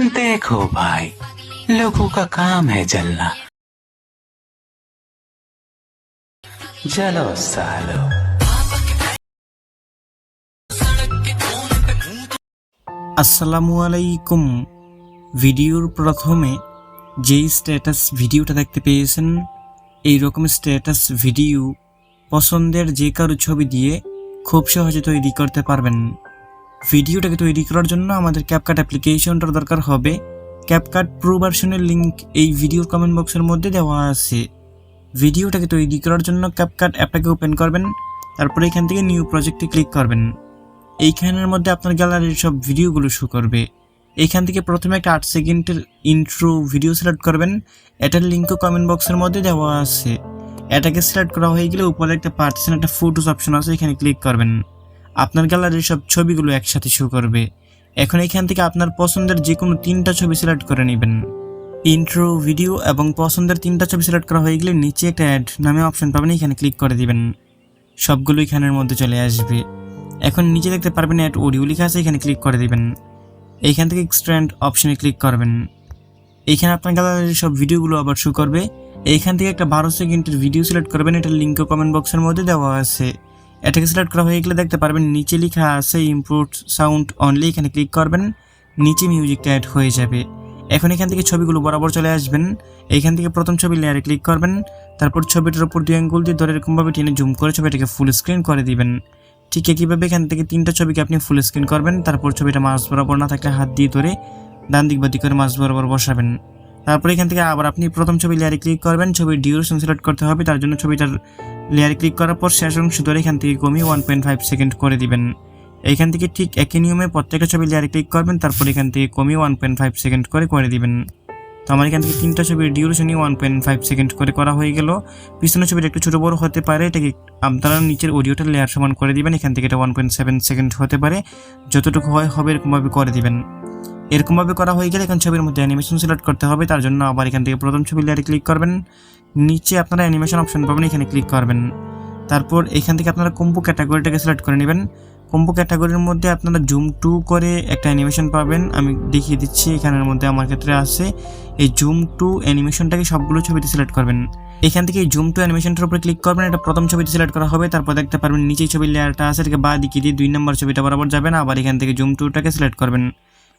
देखो भाई लोगों का काम है जलना जलो सालो আসসালামু আলাইকুম ভিডিওর প্রথমে যেই স্ট্যাটাস ভিডিওটা দেখতে পেয়েছেন এই রকম স্ট্যাটাস ভিডিও পছন্দের যে কারো ছবি দিয়ে খুব সহজে তৈরি করতে পারবেন ভিডিওটাকে তৈরি করার জন্য আমাদের ক্যাপকাট অ্যাপ্লিকেশনটার দরকার হবে। ক্যাপকাট প্রো ভার্সনের লিঙ্ক এই ভিডিওর কমেন্ট বক্সের মধ্যে দেওয়া আছে। ভিডিওটাকে তৈরি করার জন্য ক্যাপকাট অ্যাপটাকে ওপেন করবেন, তারপরে এখান থেকে নিউ প্রজেক্টে ক্লিক করবেন। এইখানের মধ্যে আপনার গ্যালারির সব ভিডিওগুলো শো করবে। এইখান থেকে প্রথমে একটা আট সেকেন্ডের ইন্ট্রো ভিডিও সিলেক্ট করবেন। এটার লিঙ্কও কমেন্ট বক্সের মধ্যে দেওয়া আছে। এটাকে সিলেক্ট করা হয়ে গেলে উপরে একটা পার্টিশন একটা ফটোস অপশন আছে, এখানে ক্লিক করবেন। আপনার গ্যালারির সব ছবিগুলো একসাথে শো করবে। এখন এখান থেকে আপনার পছন্দের যে কোনো তিনটা ছবি সিলেক্ট করে নেবেন। ইন্ট্রো ভিডিও এবং পছন্দের তিনটা ছবি সিলেক্ট করা হয়ে গেলে নিচে একটা অ্যাড নামে অপশন পাবেন, এখানে ক্লিক করে দিবেন। সবগুলো এখানের মধ্যে চলে আসবে। এখন নিচে দেখতে পারবেন অ্যাড অডিও লেখা আছে, এখানে ক্লিক করে দিবেন। এইখান থেকে এক্সট্র্যান্ড অপশনে ক্লিক করবেন। এইখানে আপনার গ্যালারির সব ভিডিওগুলো আবার শো করবে। এইখান থেকে একটা বারো সেকেন্ডের ভিডিও সিলেক্ট করবেন, এটার লিঙ্ক কমেন্ট বক্সের মধ্যে দেওয়া আছে। এটাকে সিলেক্ট করা হয়ে গেলে দেখতে পারবেন নিচে লেখা আছে ইম্পোর্ট সাউন্ড অনলি এখানে ক্লিক করবেন, নিচে মিউজিকটা অ্যাড হয়ে যাবে। এখন এখান থেকে ছবিগুলো বরাবর চলে আসবেন। এইখান থেকে প্রথম ছবি লেয়ারে ক্লিক করবেন, তারপর ছবিটার উপর দুই আঙ্গুল দিয়ে ধরে এরকমভাবে টেনে জুম করে ছবিটাকে ফুল স্ক্রিন করে দিবেন। ঠিক একইভাবে এখান থেকে তিনটা ছবিকে আপনি ফুল স্ক্রিন করবেন, তারপর ছবিটা মাছ বরাবর না থাকলে হাত দিয়ে ধরে ডান দিক বাদিক করে মাছ বরাবর বসাবেন। তারপর এখান থেকে আবার আপনি প্রথম ছবি লেয়ারে ক্লিক করবেন, ছবির ডিউরেশন সিলেক্ট করতে হবে, তার জন্য ছবিটার লেয়ারে ক্লিক করার পর শেষ অংশ ধরে এখান থেকে কমিয়ে ওয়ান পয়েন্ট ফাইভ সেকেন্ড করে দিবেন। এখান থেকে ঠিক একই নিয়মে প্রত্যেকটা ছবি লেয়ারে ক্লিক করবেন, তারপর এখান থেকে কমিয়ে ওয়ান পয়েন্ট ফাইভ সেকেন্ড করে করে দিবেন। তো আমার এখান থেকে তিনটা ছবির ডিউরেশনই ওয়ান পয়েন্ট ফাইভ সেকেন্ড করে করা হয়ে গেল। পিছনের ছবিটা একটু ছোটো বড় হতে পারে, এটাকে আপনারা নিচের অডিওটা লেয়ার সমান করে দিবেন, এখান থেকে এটা ওয়ান পয়েন্ট সেভেন সেকেন্ড হতে পারে। যতটুকু হয় হবে এরকমভাবে করে দিবেন। এরকমভাবে করা হয়ে গেলে এখন ছবির মধ্যে অ্যানিমেশন সিলেক্ট করতে হবে, তার জন্য আবার এখান থেকে প্রথম ছবি লেয়ারে ক্লিক করবেন। নিচে আপনারা অ্যানিমেশন অপশন পাবেন, এখানে ক্লিক করবেন। তারপর এখান থেকে আপনারা কম্পো ক্যাটাগরিটাকে সিলেক্ট করে নেবেন। কম্পো ক্যাটাগরির মধ্যে আপনারা জুম টু করে একটা অ্যানিমেশন পাবেন। আমি দেখিয়ে দিচ্ছি, এখানের মধ্যে আমার ক্ষেত্রে আছে। এই জুম টু অ্যানিমেশনটাকে সবগুলো ছবিতে সিলেক্ট করবেন। এখান থেকে জুম টু অ্যানিমেশনটার উপরে ক্লিক করবেন, এটা প্রথম ছবিতে সিলেক্ট করা হবে। তারপর দেখতে পারবেন নিচেই ছবির লেয়ারটা আছে, এটাকে বা দিকে দিয়ে দুই নম্বর ছবিটা বরাবর যাবেন আবার এখান থেকে জুম টুটাকে সিলেক্ট করবেন।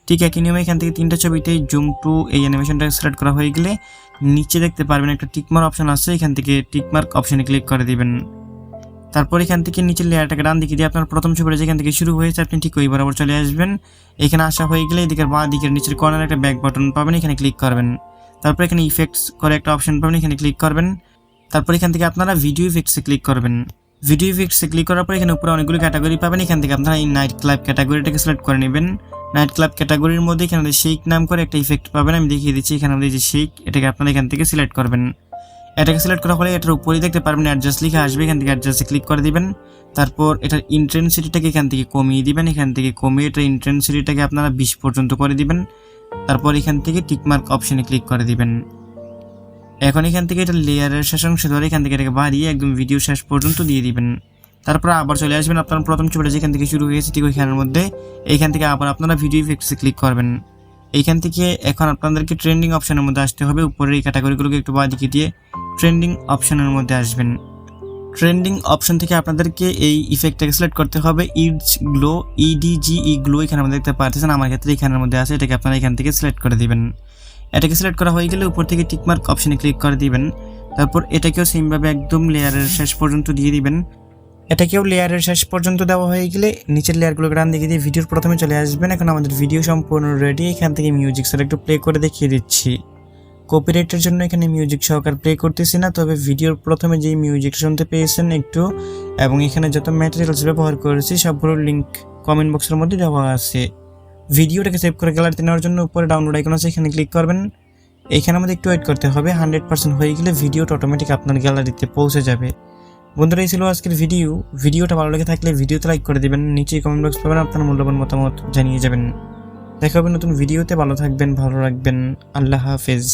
ঠিক একই নিয়মে এখান থেকে তিনটা ছবিতেই জুম টু এই অ্যানিমেশনটাকে সিলেক্ট করা হয়ে গেলে নিচে দেখতে পারবেন একটা টিকমার্ক অপশন আছে, এখান থেকে টিকমার্ক অপশনে ক্লিক করে দিবেন। তারপর এখান থেকে নিচের লেয়ারটাকে ডান দিকে দিয়ে আপনার প্রথম ছবিটা যেখান থেকে শুরু হয়েছে, আপনি ঠিক ওই বরাবর চলে আসবেন। এখানে আসা হয়ে গেলে এদিকের বাঁ দিকের নিচের কর্নার একটা ব্যাক বাটন পাবেন, এখানে ক্লিক করবেন। তারপর এখানে ইফেক্টস করে একটা অপশন পাবেন, এখানে ক্লিক করবেন। তারপর এখান থেকে আপনারা ভিডিও ইফেক্টসে ক্লিক করবেন। ভিডিও ইফেক্টসে ক্লিক করার পর এখানে উপরে অনেকগুলো ক্যাটাগরি পাবেন। এখান থেকে আপনারা এই নাইট ক্লাব ক্যাটাগরিটাকে সিলেক্ট করে নেবেন। নাইট ক্লাব ক্যাটাগরির মধ্যে এখানে শেক নাম করে একটা ইফেক্ট পাবেন। আমি দেখিয়ে দিচ্ছি, এখানে আমাদের যে শেক এটাকে আপনারা এখান থেকে সিলেক্ট করবেন। এটাকে সিলেক্ট করা হলে এটার উপরেই দেখতে পারবেন অ্যাডজাস্ট লিখে আসবে। এখান থেকে অ্যাডজাস্টে ক্লিক করে দিবেন। তারপর এটার ইন্টেন্সিটিটাকে এখান থেকে কমিয়ে দিবেন। এখান থেকে কমিয়ে এটার ইন্টেন্সিটিটাকে আপনারা বিশ পর্যন্ত করে দিবেন। তারপর এখান থেকে টিকমার্ক অপশনে ক্লিক করে দিবেন। এখন এখান থেকে এটা লেয়ারের শেষ অংশ ধরে এখান থেকে এটাকে বাড়িয়ে একদম ভিডিও শেষ পর্যন্ত দিয়ে দিবেন। তারপর আবার চলে আসবেন আপনার প্রথম ছবিটা যেখান থেকে শুরু হয়েছে ঠিক ওইখানের মধ্যে। এইখান থেকে আবার আপনারা ভিডিও ইফেক্টসে ক্লিক করবেন। এইখান থেকে এখন আপনাদেরকে ট্রেন্ডিং অপশনের মধ্যে আসতে হবে। উপরের এই ক্যাটাগরিগুলোকে একটু বাঁ দিকে দিয়ে ট্রেন্ডিং অপশনের মধ্যে আসবেন। ট্রেন্ডিং অপশন থেকে আপনাদেরকে এই ইফেক্টটাকে সিলেক্ট করতে হবে। ইডস গ্লো ইডিজি ই গ্লো এখানে দেখতে পাচ্ছেন আমার ক্ষেত্রে এখানের মধ্যে আছে। এটাকে আপনারা এখান থেকে সিলেক্ট করে দিবেন। এটাকে সিলেক্ট করা হয়ে গেলে উপর থেকে টিকমার্ক অপশনে ক্লিক করে দিবেন। তারপর এটাকেও সেমভাবে একদম লেয়ারের শেষ পর্যন্ত দিয়ে দিবেন। এটাকেও লেয়ারের শেষ পর্যন্ত দেওয়া হয়ে গেলে নিচের লেয়ারগুলো ডান দিকে দিয়ে ভিডিওর প্রথমে চলে আসবেন। এখন আমাদের ভিডিও সম্পূর্ণ রেডি এখান থেকে মিউজিক স্যার একটু প্লে করে দেখিয়ে দিচ্ছি। কপিরাইটের জন্য এখানে মিউজিক সহকার প্লে করতেছি না, তবে ভিডিওর প্রথমে যেই মিউজিক শুনতে পেয়েছেন একটু, এবং এখানে যত ম্যাটেরিয়ালস ব্যবহার করেছি সবগুলোর লিঙ্ক কমেন্ট বক্সের মধ্যে দেওয়া আছে। ভিডিওটাকে সেভ করে গ্যালারিতে নেওয়ার জন্য উপরে ডাউনলোড আইকন আছে, এখানে ক্লিক করবেন। এখানে আমাদের একটু ওয়েট করতে হবে হান্ড্রেড পার্সেন্ট হয়ে গেলে ভিডিওটা অটোমেটিক আপনার গ্যালারিতে পৌঁছে যাবে। বন্ধুরা, এই ছিল আজকের ভিডিও ভিডিওটা ভালো লেগে থাকলে ভিডিওতে লাইক করে দেবেন। নিচে কমেন্ট বক্স পাবেন, আপনার মূল্যবান মতামত জানিয়ে যাবেন। দেখা হবে নতুন ভিডিওতে ভালো থাকবেন, ভালো রাখবেন। আল্লাহ হাফেজ।